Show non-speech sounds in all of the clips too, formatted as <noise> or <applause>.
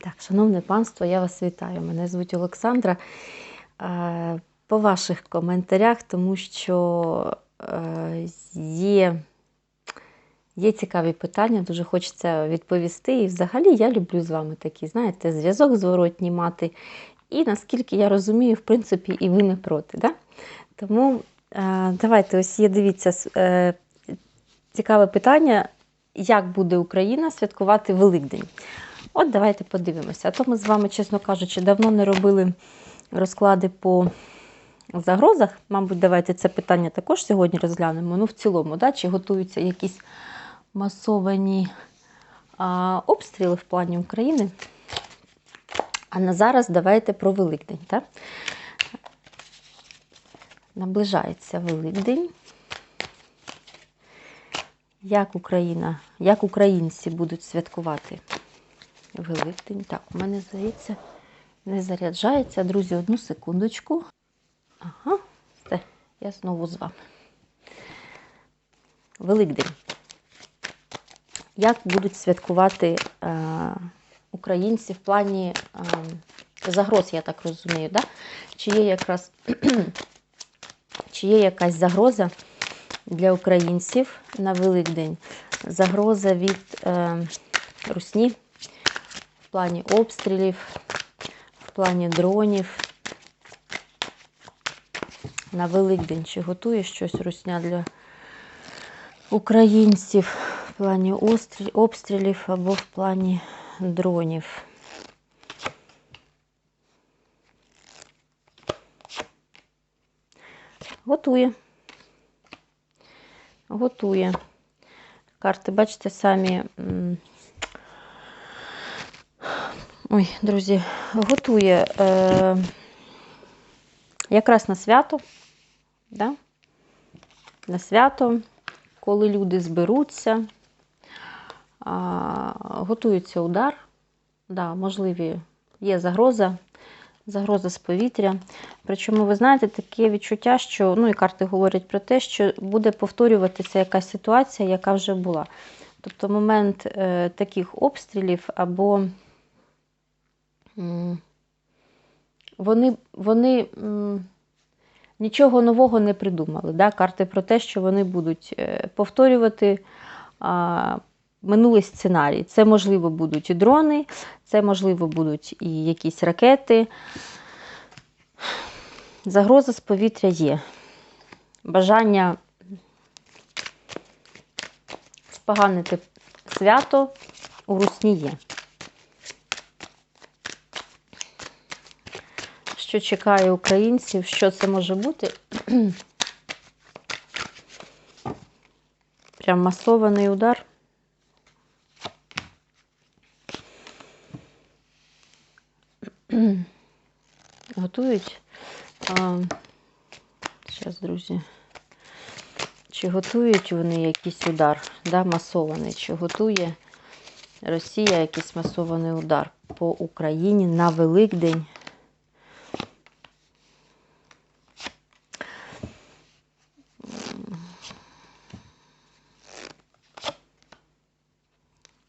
Так, шановне панство, я вас вітаю. Мене звуть Олександра. Е, По ваших коментарях, тому що е, є, є цікаві питання, дуже хочеться відповісти. І взагалі я люблю з вами такий, знаєте, зв'язок зворотній мати. І наскільки я розумію, в принципі, і ви не проти. Да? Тому е, давайте ось є, дивіться, цікаве питання, як буде Україна святкувати Великдень. От давайте подивимося. А то ми з вами, чесно кажучи, давно не робили розклади по загрозах. Мабуть, давайте це питання також сьогодні розглянемо. Ну, в цілому, да, чи готуються якісь масовані а, обстріли в плані України. А на зараз давайте про Великдень. Так? Наближається Великдень. Як Україна, як українці будуть святкувати Великдень. Так, у мене, здається, не заряджається. Друзі, одну секундочку. Ага, все, я знову з вами. Великдень. Як будуть святкувати е, українці в плані е, загроз, я так розумію, да? Чи є якраз <clears throat> чи є якась загроза для українців на Великдень? Загроза від е, русні плані обстрілів, в плані дронів. На Великдень чи готує щось русня для українців в плані обстрілів або в плані дронів? Готує. Готує. Карти, бачите, самі. Ой, друзі, готує е, якраз на свято. Да? На свято, коли люди зберуться, а, готується удар. Да, можливі, є загроза, загроза з повітря. Причому, ви знаєте, таке відчуття, що ну і карти говорять про те, що буде повторюватися якась ситуація, яка вже була. Тобто момент е, таких обстрілів або вони, вони нічого нового не придумали. Да? Карти про те, що вони будуть е, повторювати а, минулий сценарій. Це, можливо, будуть і дрони, це, можливо, будуть і якісь ракети. Загроза з повітря є. Бажання споганити свято у русні є. Що чекає українців, що це може бути? <clears throat> Прям масований удар. <clears throat> Готують. Зараз, друзі. Чи готують вони якийсь удар, да, масований? Чи готує Росія якийсь масований удар по Україні на Великдень?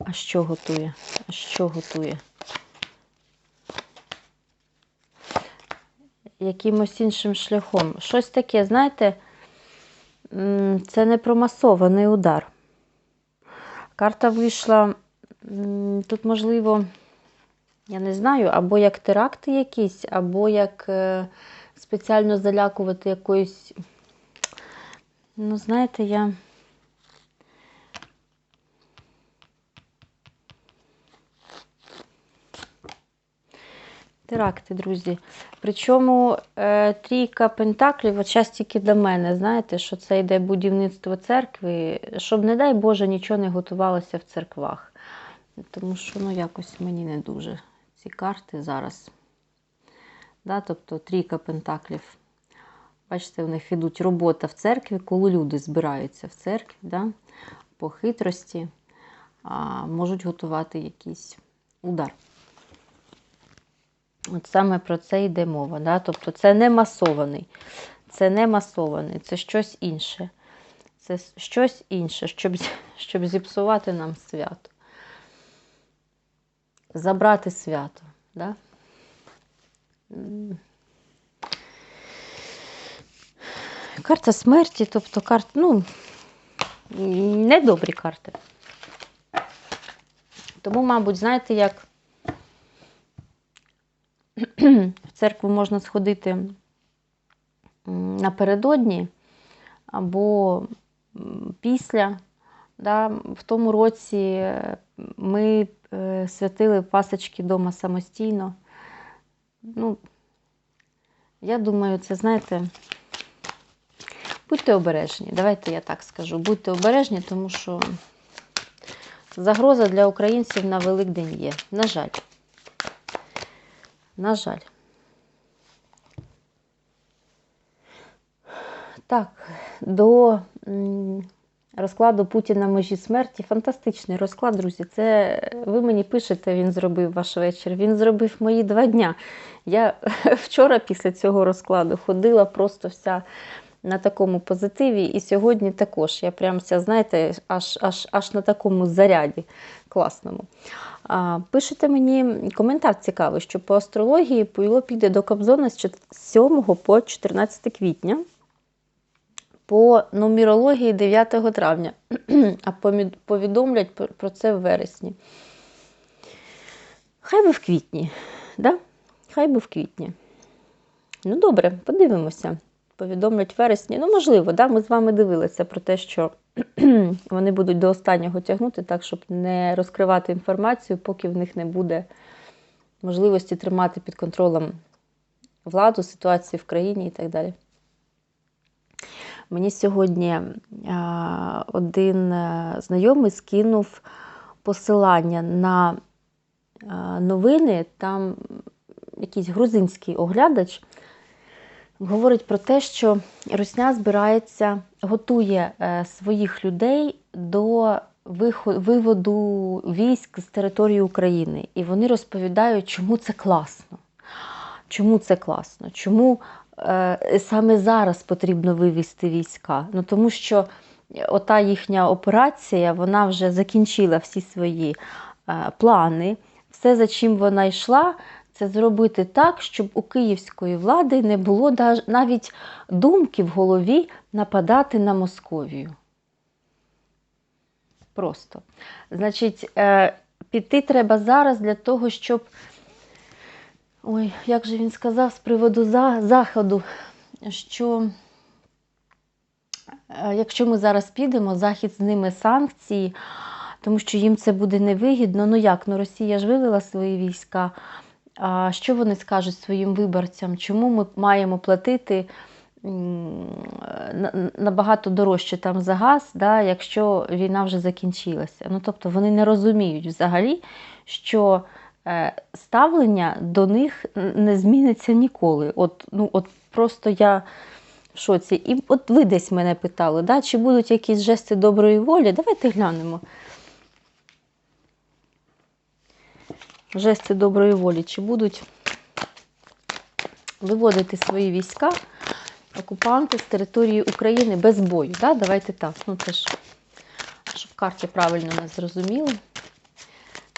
А що готує? Що готує? Якимось іншим шляхом. Щось таке, знаєте, це не про масований удар. Карта вийшла, тут, можливо, я не знаю, або як теракти якісь, або як е, спеціально залякувати якоюсь. Ну, знаєте, я. Теракти, друзі. Причому е, трійка пентаклів, от час тільки до мене, знаєте, що це йде будівництво церкви, щоб, не дай Боже, нічого не готувалося в церквах. Тому що, ну, якось мені не дуже ці карти зараз. Да, тобто трійка пентаклів. Бачите, в них ідуть робота в церкві, коли люди збираються в церкві, да, по хитрості, а, можуть готувати якийсь удар. От саме про це йде мова. Да? Тобто це не масований, це не масований, це щось інше. Це щось інше, щоб, щоб зіпсувати нам свято. забрати свято. Да? Карта смерті, тобто карта, ну, недобрі карти. Тому, мабуть, знаєте, як в церкву можна сходити напередодні або після. Да, в тому році е, ми е, святили пасочки вдома самостійно. Ну, я думаю, це, знаєте, будьте обережні. Давайте я так скажу. Будьте обережні, тому що загроза для українців на Великдень є. На жаль. На жаль. Так, до розкладу Путін на межі смерті. Фантастичний розклад, друзі. Це ви мені пишете, він зробив ваш вечір. Він зробив мої два дня. Я <laughs> вчора після цього розкладу ходила просто вся на такому позитиві, і сьогодні також. Я прям вся, знаєте, аж, аж, аж на такому заряді класному. Пишете мені коментар цікавий, що по астрології Пуйло піде до Кобзона з 7 по 14 квітня, по нумерології 9 травня, <clears throat> а повідомлять про це в вересні. Хай би в квітні, да? Хай би в квітні. Ну, добре, подивимося. Повідомлять в вересні. Ну, можливо, да? ми з вами дивилися про те, що <clears throat> вони будуть до останнього тягнути, так, щоб не розкривати інформацію, поки в них не буде можливості тримати під контролем владу, ситуацію в країні і так далі. Мені сьогодні один е, знайомий скинув посилання на новини, там якийсь грузинський оглядач говорить про те, що Росня збирається, готує е, своїх людей до виводу військ з території України. І вони розповідають, чому це класно. Чому це класно? Чому е, саме зараз потрібно вивести війська? Ну тому що ота їхня операція, вона вже закінчила всі свої е, плани. Все, за чим вона йшла, це зробити так, щоб у київської влади не було навіть думки в голові нападати на Московію. Просто. Значить, е, піти треба зараз для того, щоб. Ой, як же він сказав з приводу за, заходу, що е, якщо ми зараз підемо, захід зніме санкції, тому що їм це буде невигідно. Ну як? Ну Росія ж вивела свої війська. Що вони скажуть своїм виборцям? Чому ми маємо платити набагато дорожче там за газ, да, якщо війна вже закінчилася? Ну тобто вони не розуміють взагалі, що е, ставлення до них не зміниться ніколи. От, ну, от просто я в шоці. І от ви десь мене питали, да, чи будуть якісь жести доброї волі? Давайте глянемо. Жести доброї волі, чи будуть виводити свої війська окупанти з території України без бою. Да? Давайте так. Ну, це ж, щоб карти правильно нас зрозуміли.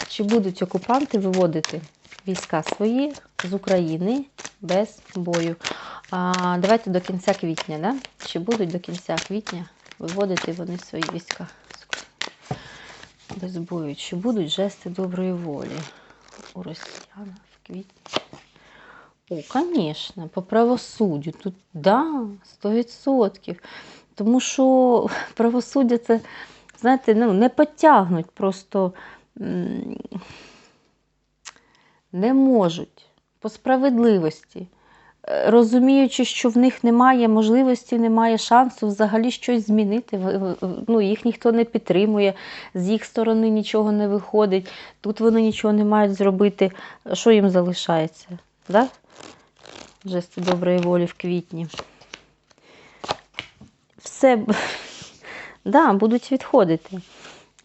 Чи будуть окупанти виводити війська свої з України без бою? А, давайте до кінця квітня, да? Чи будуть до кінця квітня виводити вони свої війська без бою? Чи будуть жести доброї волі у росіян в квітні? О, звісно, по правосуддю. Тут да, 100%. Тому що <laughs> правосуддя це, знаєте, ну, не потягнуть, просто не можуть по справедливості. Розуміючи, що в них немає можливості, немає шансу взагалі щось змінити. Ну, їх ніхто не підтримує, з їх сторони нічого не виходить, тут вони нічого не мають зробити. Що їм залишається? Да? Жести доброї волі в квітні. Все <laughs> да, будуть відходити.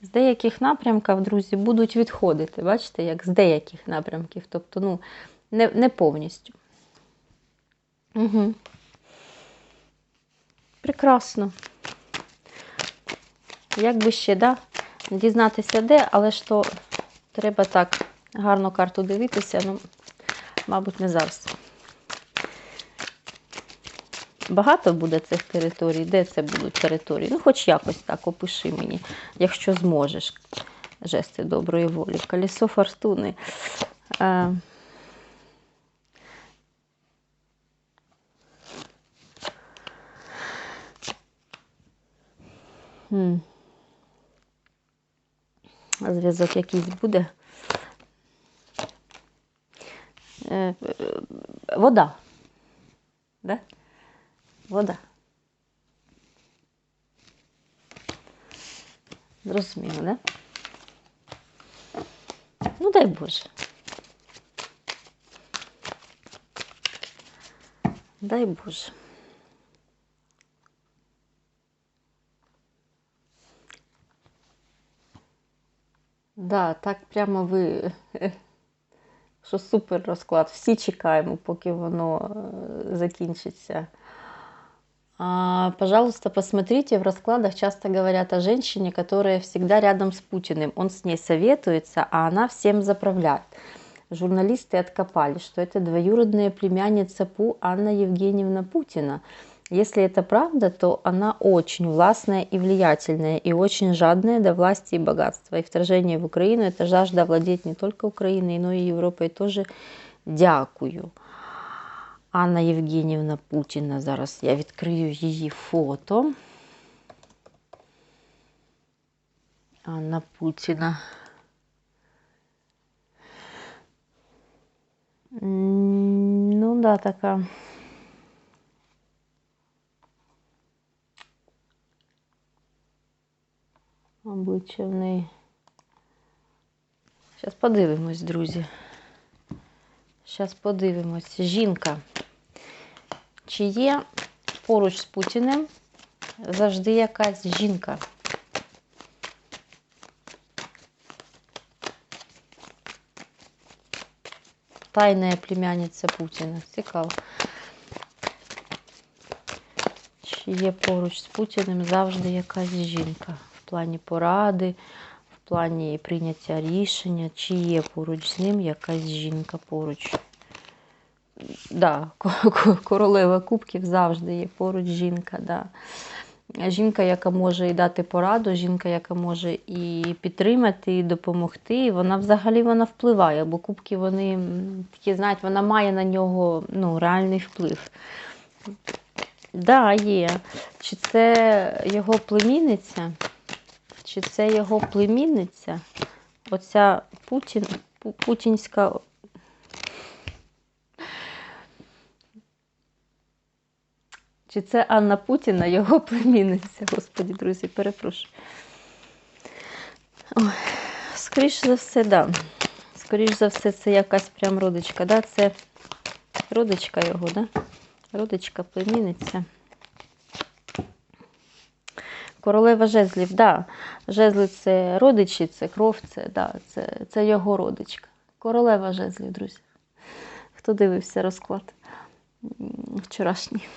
З деяких напрямків, друзі, будуть відходити. Бачите, як з деяких напрямків. Тобто, ну, не, не повністю. Угу. Прекрасно. Як би ще, да? Дізнатися де, але ж то треба так гарно карту дивитися, ну, мабуть, не зараз. Багато буде цих територій. Де це будуть території? Ну, хоч якось так опиши мені, якщо зможеш. Жести доброї волі. Колесо фортуни. Е, м. Зв'язок якийсь буде. Е, е, Вода. Да? Вода. Зрозуміло, да? Ну, дай Боже. Дай Боже. Да, так прямо ви, що <laughs> супер розклад. Всі чекаємо, поки воно е, закінчиться. А, Пожалуйста, посмотрите, в раскладах часто говорят о женщине, которая всегда рядом с Путиным. Он с ней советуется, а она всем заправляет. Журналисты откопали, что это двоюродная племянница Пу Анна Евгеньевна Путина. Если это правда, то она очень властная и влиятельная, и очень жадная до власти и богатства. И вторжение в Украину – это жажда владеть не только Украиной, но и Европой тоже. Дякую. Анна Євгенівна Путіна. Зараз я відкрию її фото. Анна Путіна. М, Ну, да, така. Обличчя в неї. Зараз подивимось, друзі. Зараз подивимось. Жінка. Чи є поруч з Путіним завжди якась жінка? Тайна племянниця Путіна. Цікаво. Чи є поруч з Путіним завжди якась жінка плані поради, в плані прийняття рішення, чи є поруч з ним якась жінка поруч? Да, ко- ко- королева кубків завжди є поруч жінка. Да. Жінка, яка може і дати пораду, жінка, яка може і підтримати, і допомогти. І вона взагалі вона впливає, бо кубки вони такі, знаєте, вона має на нього ну, реальний вплив. Да, є. Чи це його племінниця? Чи це його племінниця? Оця Путін, путінська Чи це Анна Путіна, його племінниця? Господі, друзі, перепрошую. Ой, скоріш за все, да. Скоріш за все, це якась прям родичка, да? Це родичка його, да? Родичка, племінниця. Королева жезлів, да. Жезли це родичі, це кров, це, да, це, це його родичка. Королева жезлів, друзі. Хто дивився розклад вчорашній?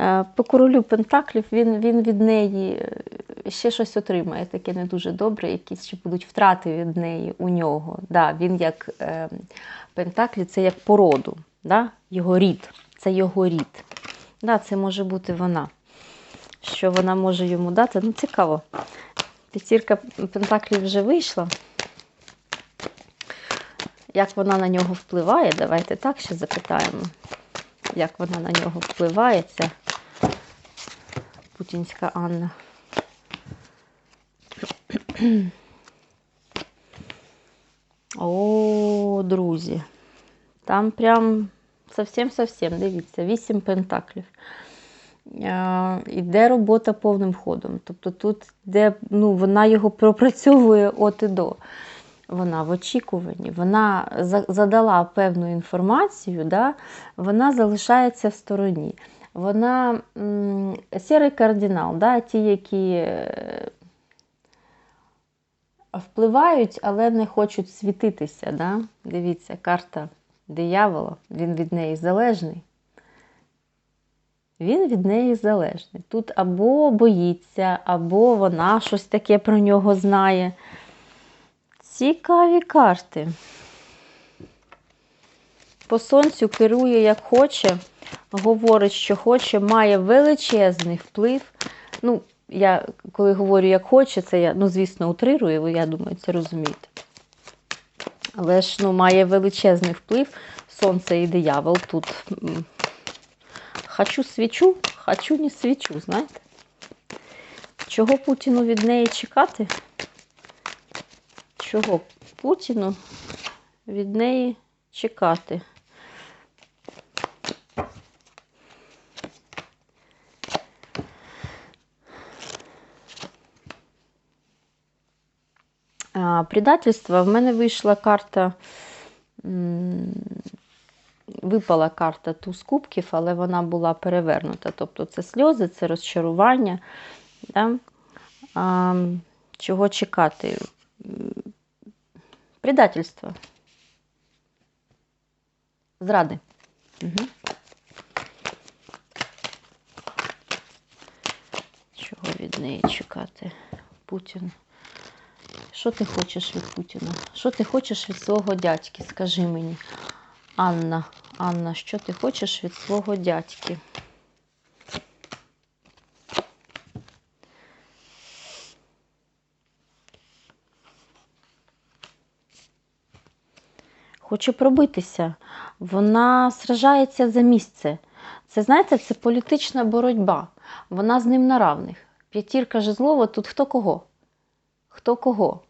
Е, По королю Пентаклів він, він від неї е, ще щось отримає, таке не дуже добре, якісь ще будуть втрати від неї у нього. Да, він як е, Пентаклі, це як породу, да? його рід, це його рід. Да, це може бути вона. Що вона може йому дати? Ну, цікаво. П'ятірка Пентаклів вже вийшла. Як вона на нього впливає? Давайте так ще запитаємо як вона на нього впливає, ця путінська Анна. О, друзі. Там прям зовсім-зовсім, дивіться, вісім пентаклів. Е, Іде робота повним ходом. Тобто тут де, ну, вона його пропрацьовує от і до. Вона в очікуванні, вона задала певну інформацію, да? вона залишається в стороні. Вона сірий кардинал, да? ті, які е, впливають, але не хочуть світитися. Да? Дивіться, карта диявола, він від неї залежний. Він від неї залежний. Тут або боїться, або вона щось таке про нього знає. Цікаві карти. По сонцю керує як хоче, говорить, що хоче, має величезний вплив. Ну, я коли говорю як хоче, це я, ну, звісно, утрирую, я думаю, це розумієте. Але ж ну, має величезний вплив сонце і диявол тут. Хочу свічу, хочу не свічу, знаєте? Чого Путіну від неї чекати? Чого Путіну від неї чекати? Предательство. В мене вийшла карта, випала карта туз кубків, але вона була перевернута. Тобто це сльози, це розчарування. Да? А, чого чекати? Предательство. Зради. Угу. Чого від неї чекати? Путін. Що ти хочеш від Путіна? Що ти хочеш від свого дядьки? Скажи мені. Анна, Анна, що ти хочеш від свого дядьки? Хоче пробитися. Вона сражається за місце. Це, знаєте, це політична боротьба. Вона з ним на равних. П'ятірка жезлова, тут хто кого? Хто кого?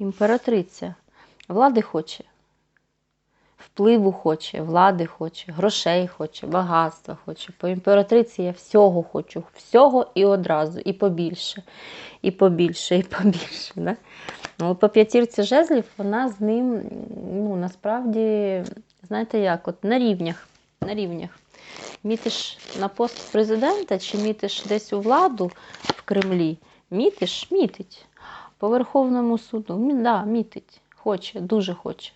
Імператриця. Влади хоче. Впливу хоче, влади хоче, грошей хоче, багатства хоче. По імператриці я всього хочу, всього і одразу, і побільше, і побільше, і побільше. Да? Ну, по п'ятірці жезлів вона з ним, ну, насправді, знаєте як, от на рівнях. На рівнях. Мітиш на пост президента чи мітиш десь у владу в Кремлі, мітиш, мітить. По Верховному суду, да, мітить, хоче, дуже хоче.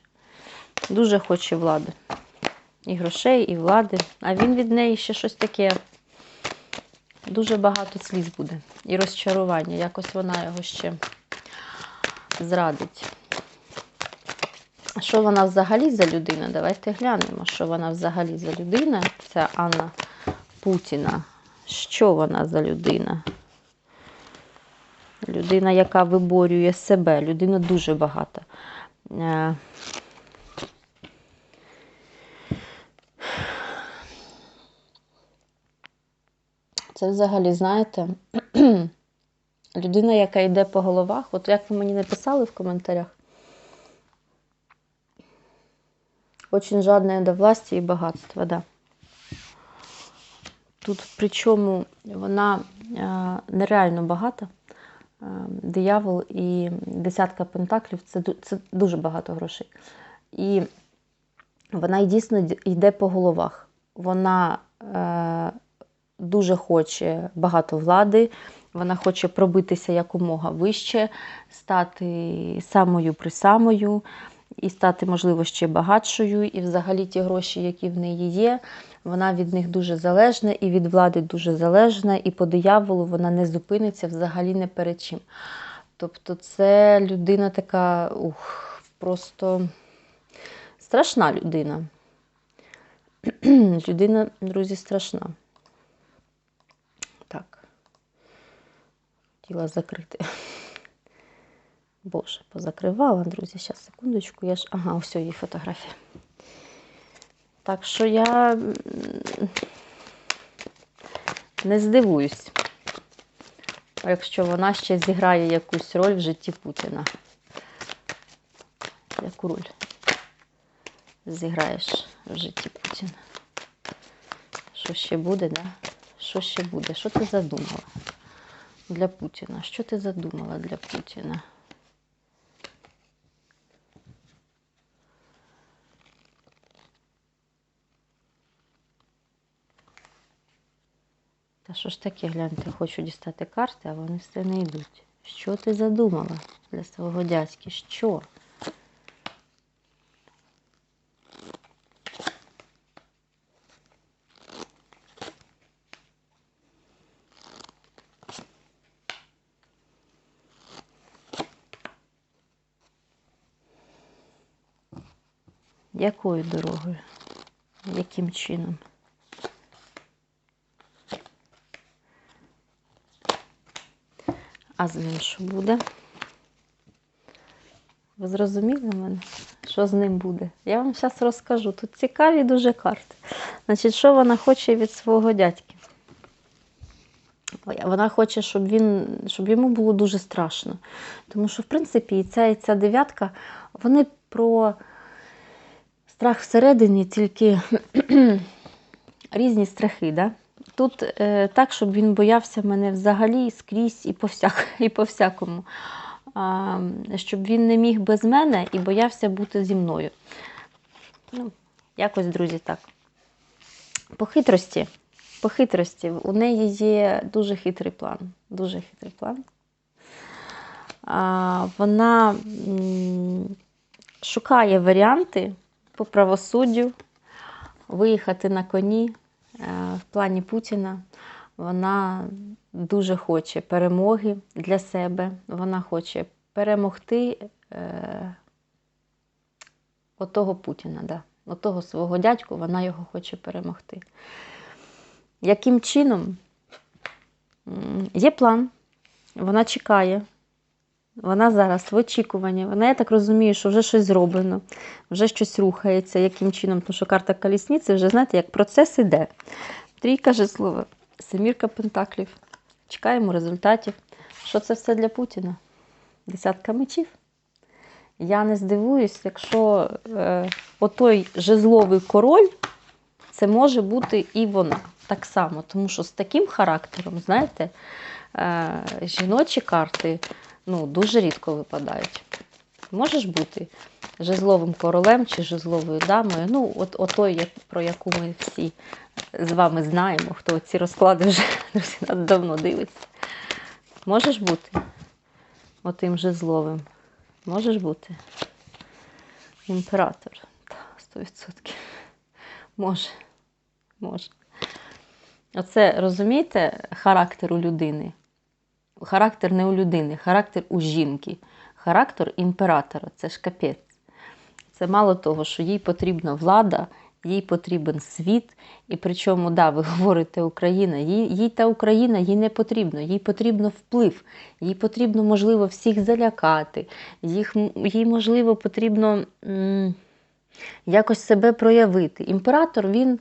Дуже хоче влади. І грошей, і влади. А він від неї ще щось таке. Дуже багато сліз буде. І розчарування. Якось вона його ще зрадить. Що вона взагалі за людина? Давайте глянемо, що вона взагалі за людина. Це Анна Путіна. Що вона за людина? Людина, яка виборює себе. Людина дуже багата. Е, Це взагалі, знаєте, <clears throat> людина, яка йде по головах, от як ви мені написали в коментарях, очень жадная до власти і багатства, да. Тут причому вона е, нереально багата. Е, диявол і десятка пентаклів це, це дуже багато грошей. І вона дійсно йде по головах. Вона е, дуже хоче багато влади, вона хоче пробитися якомога вище, стати самою присамою, і стати, можливо, ще багатшою. І взагалі ті гроші, які в неї є, вона від них дуже залежна, і від влади дуже залежна, і по дияволу вона не зупиниться взагалі не перед чим. Тобто, це людина така, ух, просто страшна людина. <clears throat> людина, друзі, страшна. Так. Хотіла закрити. <laughs> Боже, позакривала, друзі. Зараз, секундочку. Я ж. Ага, ось її фотографія. Так що я не здивуюсь, якщо вона ще зіграє якусь роль в житті Путіна. Яку роль зіграєш в житті Путіна? Що ще буде, да? Що ще буде? Що ти задумала для Путіна? Що ти задумала для Путіна? А що ж таке, гляньте, хочу дістати карти, а вони все не йдуть. Що ти задумала для свого дядьки? Що? Якою дорогою? Яким чином? А з ним що буде? Ви зрозуміли мене? Що з ним буде? Я вам зараз розкажу. Тут цікаві дуже карти. Значить, що вона хоче від свого дядьки? Вона хоче, щоб він, щоб йому було дуже страшно. Тому що, в принципі, і ця, і ця дев'ятка, вони про страх всередині, тільки <clears throat> різні страхи. Да? Тут е, так, щоб він боявся мене взагалі скрізь і по, всяк, <laughs> і по всякому. А, щоб він не міг без мене і боявся бути зі мною. Ну, якось, друзі, так. По хитрості, по хитрості, у неї є дуже хитрий план. Дуже хитрий план. А, вона шукає варіанти по правосуддю виїхати на коні в плані Путіна. Вона дуже хоче перемоги для себе. Вона хоче перемогти е, отого Путіна, да. отого свого дядьку, вона його хоче перемогти. Яким чином? Є план, вона чекає. Вона зараз в очікуванні. Вона, я так розумію, що вже щось зроблено, вже щось рухається. Яким чином? Тому що карта колісниці вже, знаєте, як процес іде. Трійка жезлова, семірка пентаклів. Чекаємо результатів. Що це все для Путіна? Десятка мечів. Я не здивуюсь, якщо е, отой жезловий король, це може бути і вона так само. Тому що з таким характером, знаєте, е, жіночі карти ну, дуже рідко випадають. Можеш бути жезловим королем чи жезловою дамою. Ну, от, отой, як, про яку ми всі з вами знаємо, хто ці розклади вже <laughs> друзі, давно дивиться. Можеш бути отим жезловим. Можеш бути. Імператор. Так, 100%. Може. Може. Оце, розумієте, характер у людини. Характер не у людини, характер у жінки. Характер імператора це ж капець. Це мало того, що їй потрібна влада, їй потрібен світ. І причому, да, ви говорите Україна, їй, їй та Україна їй не потрібно, їй потрібно вплив, їй потрібно, можливо, всіх залякати, їх, їй, можливо, потрібно м, якось себе проявити. Імператор, він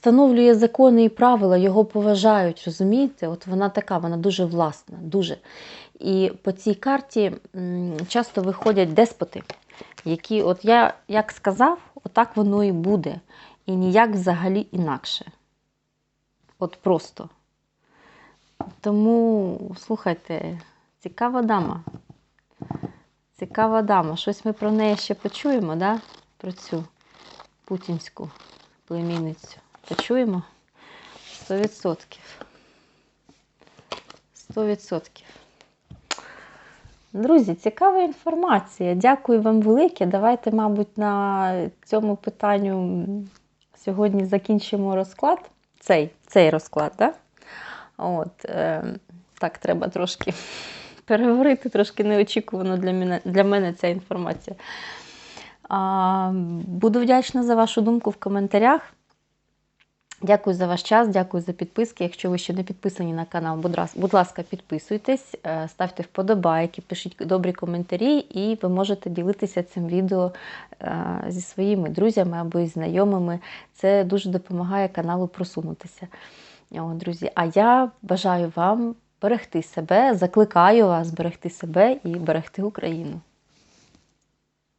встановлює закони і правила, його поважають, розумієте? От вона така, вона дуже власна, дуже. І по цій карті часто виходять деспоти, які, от я як сказав, отак воно і буде. І ніяк взагалі інакше. От просто. Тому, слухайте, цікава дама. Цікава дама. Щось ми про неї ще почуємо, да? про цю путінську племінницю. Почуємо? 100%. 100%. Друзі, цікава інформація. Дякую вам велике. Давайте, мабуть, на цьому питанню сьогодні закінчимо розклад. Цей цей розклад, так? От, е, так, треба трошки <laughs> переговорити, трошки неочікувано для мене, для мене ця інформація. А, буду вдячна за вашу думку в коментарях. Дякую за ваш час, дякую за підписки. Якщо ви ще не підписані на канал, будь ласка, підписуйтесь, ставте вподобайки, пишіть добрі коментарі, і ви можете ділитися цим відео зі своїми друзями або із знайомими. Це дуже допомагає каналу просунутися. О, друзі, а я бажаю вам берегти себе, закликаю вас берегти себе і берегти Україну.